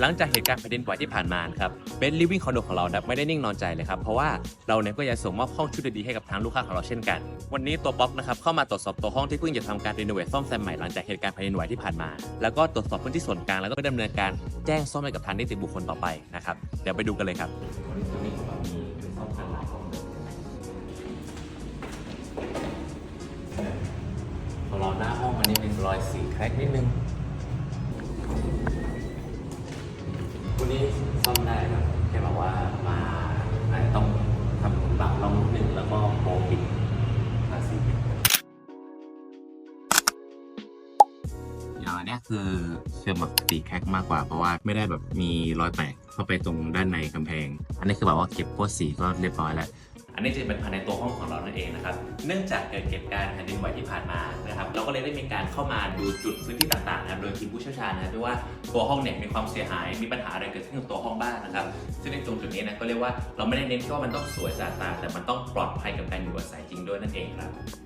หลังจากเหตุการณ์แผ่นดินไหวที่ผ่านมานะครับเบนลิวิ่งคอนโดของเราครับไม่ได้นิ่งนอนใจเลยครับ เพราะว่าเราเนี่ยก็ยังส่งมอบห้องชุดดีๆให้กับทางลูกค้าของเราเช่นกัน วันนี้ตัวป๊อกนะครับเข้ามาตรวจสอบตัวห้องที่เพิ่งจะทำการรีโนเวทซ่อมแซมใหม่หลังจากเหตุการณ์แผ่นดินไหวที่ผ่านมา แล้วก็ตรวจสอบพื้นที่ส่วนกลางแล้วก็ดำเนินการแจ้งซ่อมให้กับทางนิติบุคคลต่อไปนะครับเดี๋ยวไปดูกันเลยครับของเราหลายห้องของเราหน้าห้องมันนี่เป็นรอยสีแครกนิดนึง วันนี้ซ่อมได้ครับแค่บอกว่ามาอาจจะต้องทำบักลองนิดนึงแล้วก็โปรปิดภาษีอย่างอันเนี้ยคือเชื่อมแบบตีแคกมากกว่า เพราะว่าไม่ได้แบบมีรอยแตกเข้าไปตรงด้านในกำแพง อันนี้คือแบบว่าเก็บพวกสีก็เรียบร้อยแล้ว อันนี้จะเป็นภายในตัวห้องของเรานั่นเองนะครับ เนื่องจากเกิดเหตุการณ์แผ่นดินไหวที่ผ่านมานะครับเราก็เลยได้มีการเข้ามาดูจุดพื้นที่ต่างๆนะครับโดยทีมผู้เชี่ยวชาญนะครับด้วยว่าตัวห้องเนี่ยมีความเสียหายมีปัญหาอะไรเกิดขึ้นกับตัวห้องบ้างนะครับซึ่งในตรงจุดนี้นะก็เรียกว่าเราไม่ได้เน้นแค่ว่ามันต้องสวยสะอาดตาแต่มันต้องปลอดภัยกับการอยู่อาศัยจริงด้วยนั่นเองครับ